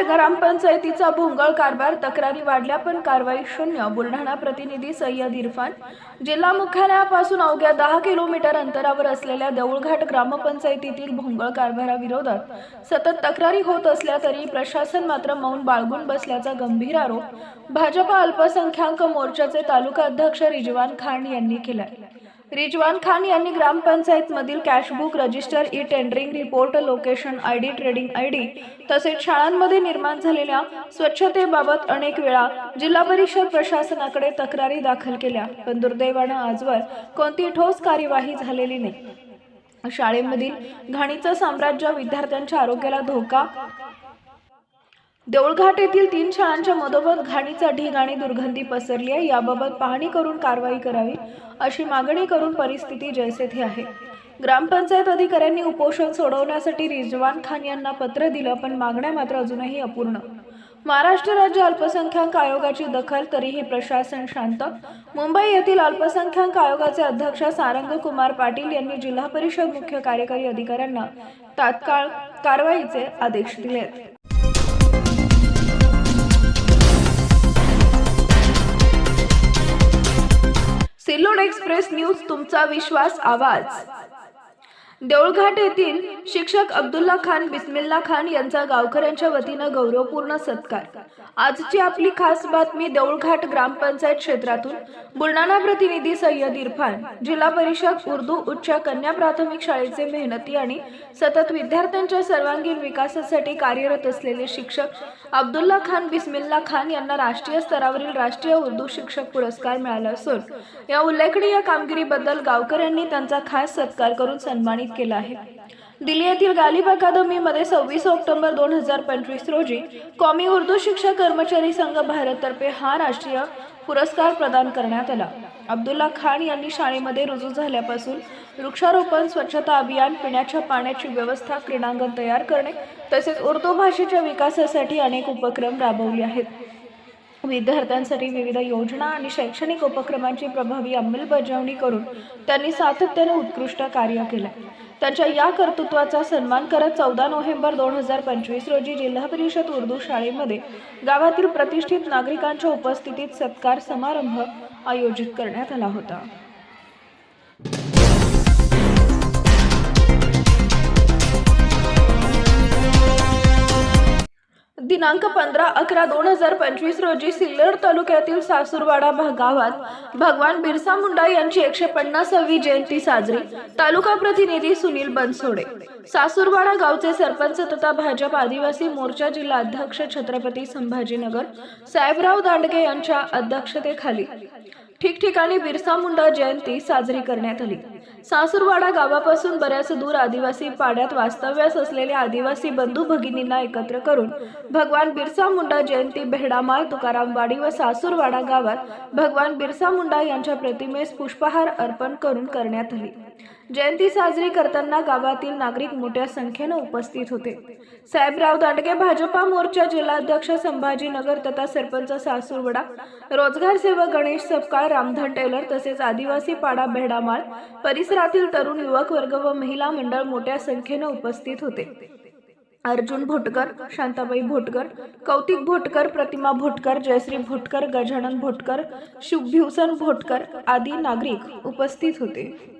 ग्रामपंचायतीचा भोंगळ कारभार तक्रारी वाढल्या पण कारवाई शून्य बुलढाणा प्रतिनिधी सय्यद इरफान. जिल्हा मुख्यालयापासून अवघ्या दहा किलोमीटर अंतरावर असलेल्या देऊळघाट ग्रामपंचायतीतील भोंगळ कारभाराविरोधात सतत तक्रारी होत असल्या तरी प्रशासन मात्र मौन बाळगून बसल्याचा गंभीर आरोप भाजपा अल्पसंख्याक मोर्चाचे तालुका अध्यक्ष रिजवान खान यांनी केलाय. रिजवान खान यांनी ग्रामपंचायतमधील cashbook register E tendering report location I D trading I D तसेच शाळांमध्ये निर्माण झालेल्या स्वच्छतेबाबत अनेक वेळा जिल्हा परिषद प्रशासनाकडे तक्रारी दाखल केल्या पण दुर्दैवानं आजवर कोणती ठोस कार्यवाही झालेली नाही. शाळेमधील घाणीचं साम्राज्य विद्यार्थ्यांच्या आरोग्याला धोका देऊळघाट येथील तीन शाळांच्या मधोमध घाणीचा ढीग आणि दुर्गंधी पसरली आहे. याबाबत पाहणी करून कारवाई करावी अशी मागणी करून परिस्थिती जैसेथे आहे. ग्रामपंचायत अधिकाऱ्यांनी उपोषण सोडवण्यासाठी रिजवान खान यांना पत्र दिलं पण मागण्या मात्र अजूनही अपूर्ण. महाराष्ट्र राज्य अल्पसंख्याक आयोगाची दखल तरीही प्रशासन शांत. मुंबई येथील अल्पसंख्याक आयोगाचे अध्यक्ष सारंग कुमार पाटील यांनी जिल्हा परिषद मुख्य कार्यकारी अधिकाऱ्यांना तात्काळ कारवाईचे आदेश दिले एक्सप्रेस न्यूज तुमचा विश्वास आवाज. देऊळघाट येथील शिक्षक अब्दुल्ला खान बिस्मिल्ला खान यांचा गावकऱ्यांच्या वतीनं गौरवपूर्ण सत्कार. आजची आपली खास बातमी देऊळघाट ग्रामपंचायत क्षेत्रातून बुलढाणा प्रतिनिधी सय्यद इरफान जिल्हा परिषद उर्दू उच्च कन्या प्राथमिक शाळेचे मेहनती आणि सतत विद्यार्थ्यांच्या सर्वांगीण विकासासाठी कार्यरत असलेले शिक्षक अब्दुल्ला खान बिस्मिल्ला खान यांना राष्ट्रीय स्तरावरील राष्ट्रीय उर्दू शिक्षक पुरस्कार मिळाला असून या उल्लेखनीय कामगिरीबद्दल गावकऱ्यांनी त्यांचा खास सत्कार करून सन्मानित केला आहे. दिल्ली येथील गालिब अकादमीमध्ये सव्वीस ऑक्टोबर दोन हजार पंचवीस रोजी कॉमी उर्दू शिक्षक कर्मचारी संघ भारततर्फे हा राष्ट्रीय पुरस्कार प्रदान करण्यात आला. अब्दुल्ला खान यांनी शाळेमध्ये रुजू झाल्यापासून वृक्षारोपण स्वच्छता अभियान पिण्याच्या पाण्याची व्यवस्था क्रीडांगण तयार करणे तसेच उर्दू भाषेच्या विकासासाठी अनेक उपक्रम राबवले आहेत. विद्यार्थ्यांसाठी विविध योजना आणि शैक्षणिक उपक्रमांची प्रभावी अंमलबजावणी करून त्यांनी सातत्याने उत्कृष्ट कार्य केले. त्यांच्या या कर्तृत्वाचा सन्मान करत चौदा नोव्हेंबर दोन हजार पंचवीस रोजी जिल्हा परिषद उर्दू शाळेमध्ये गावातील प्रतिष्ठित नागरिकांच्या उपस्थितीत सत्कार समारंभ आयोजित करण्यात आला होता. दिनांक पंधरा अकरा दोन हजार पंचवीस रोजी सिल्लोड तालुक्यातील सासूरवाडा भा- गावात भगवान बिरसा मुंडा यांची एकशे पन्नासावी जयंती साजरी. तालुका प्रतिनिधी सुनील बनसोडे. सासूरवाडा गावचे सरपंच तथा भाजप आदिवासी मोर्चा जिल्हा अध्यक्ष छत्रपती संभाजीनगर साहेबराव दांडगे यांच्या अध्यक्षतेखाली ठिकठिकाणी बिरसा मुंडा जयंती साजरी करण्यात आली. सासूरवाडा गावापासून बऱ्याच दूर आदिवासी पाड्यात वास्तव्यास असलेल्या आदिवासी बंधू भगिनींना एकत्र करून भगवान बिरसा मुंडा जयंती बेहडामाळ तुकारामवाडी व सासूरवाडा गावात भगवान बिरसा मुंडा यांच्या प्रतिमेस पुष्पहार अर्पण करून करण्यात आली. जयंती साजरी करताना गावातील नागरिक मोठ्या संख्येनं उपस्थित होते. साहेबराव दांडगे भाजपा मोर्चा जिल्हाध्यक्ष संभाजीनगर तथा सरपंच सासूरवडा रोजगार सेवक गणेश सपकाळ रामधन टेलर तसेच आदिवासी पाडा भेडामाळ परिसरातील तरुण युवक वर्ग व महिला मंडळ मोठ्या संख्येनं उपस्थित होते. अर्जुन भोटकर शांताबाई भोटकर कौतिक भोटकर प्रतिमा भोटकर जयश्री भोटकर गजानन भोटकर शुभभूषण भोटकर आदी नागरिक उपस्थित होते.